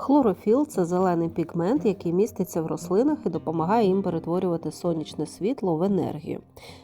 Хлорофіл це зелений пігмент, який міститься в рослинах і допомагає їм перетворювати сонячне світло в енергію.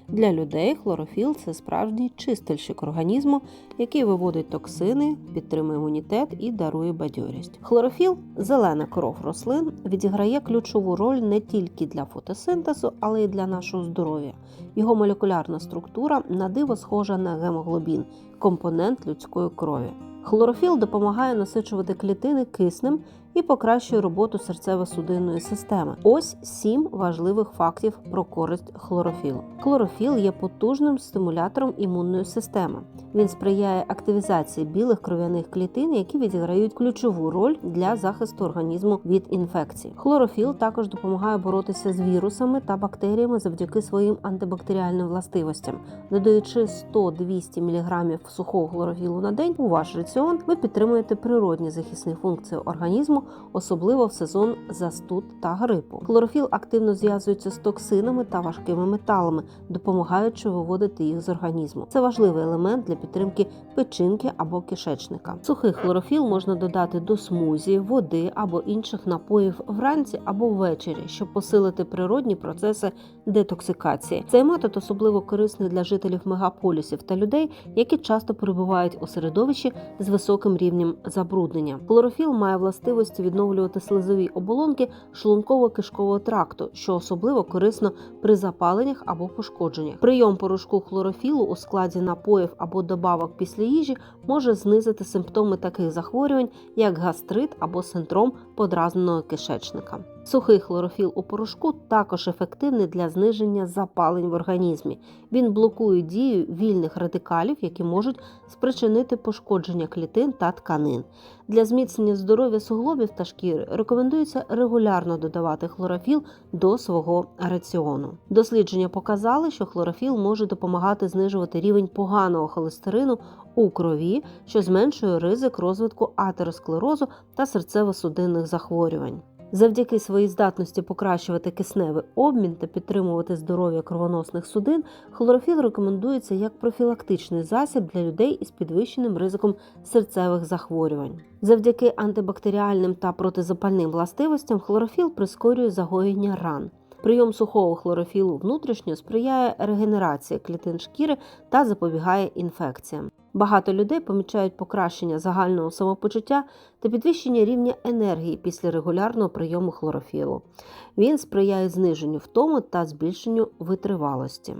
Для людей хлорофіл це справжній чистильщик організму, який виводить токсини, підтримує імунітет і дарує бадьорість. Хлорофіл зелена кров рослин, відіграє ключову роль не тільки для фотосинтезу, але й для нашого здоров'я. Його молекулярна структура на диво схожа на гемоглобін, компонент людської крові. Хлорофіл допомагає насичувати клітини киснем і покращує роботу серцево-судинної системи. Ось сім важливих фактів про користь хлорофілу. Хлорофіл є потужним стимулятором імунної системи. Він сприяє активізації білих кров'яних клітин, які відіграють ключову роль для захисту організму від інфекцій. Хлорофіл також допомагає боротися з вірусами та бактеріями завдяки своїм антибактеріальним властивостям. Додаючи 100-200 мг сухого хлорофілу на день у ваш раціон, ви підтримуєте природні захисні функції організму, особливо в сезон застуд та грипу. Хлорофіл активно зв'язується з токсинами та важкими металами, допомагаючи виводити їх з організму. Це важливий елемент для підтримки печінки або кишечника. Сухий хлорофіл можна додати до смузі, води або інших напоїв вранці або ввечері, щоб посилити природні процеси детоксикації. Цей метод особливо корисний для жителів мегаполісів та людей, які часто перебувають у середовищі з високим рівнем забруднення. Хлорофіл має властивості відновлювати слизові оболонки шлунково-кишкового тракту, що особливо корисно при запаленнях або пошкодженнях. Прийом порошку хлорофілу у складі напоїв або добавок після їжі може знизити симптоми таких захворювань, як гастрит або синдром подразненого кишечника. Сухий хлорофіл у порошку також ефективний для зниження запалень в організмі. Він блокує дію вільних радикалів, які можуть спричинити пошкодження клітин та тканин. Для зміцнення здоров'я суглобів та шкіри рекомендується регулярно додавати хлорофіл до свого раціону. Дослідження показали, що хлорофіл може допомагати знижувати рівень поганого холестерину у крові, що зменшує ризик розвитку атеросклерозу та серцево-судинних захворювань. Завдяки своїй здатності покращувати кисневий обмін та підтримувати здоров'я кровоносних судин, хлорофіл рекомендується як профілактичний засіб для людей із підвищеним ризиком серцевих захворювань. Завдяки антибактеріальним та протизапальним властивостям хлорофіл прискорює загоєння ран. Прийом сухого хлорофілу внутрішньо сприяє регенерації клітин шкіри та запобігає інфекціям. Багато людей помічають покращення загального самопочуття та підвищення рівня енергії після регулярного прийому хлорофілу. Він сприяє зниженню втому та збільшенню витривалості.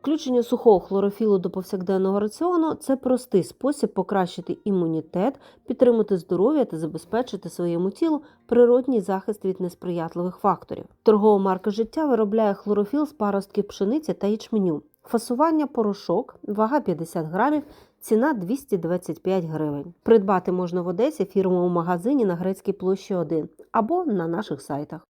Включення сухого хлорофілу до повсякденного раціону це простий спосіб покращити імунітет, підтримати здоров'я та забезпечити своєму тілу природній захист від несприятливих факторів. Торгова марка життя виробляє хлорофіл з паростків пшениці та ячменю. Фасування порошок, вага 50 грамів, ціна 225 гривень. Придбати можна в Одесі фірмовому магазині на Грецькій площі 1 або на наших сайтах.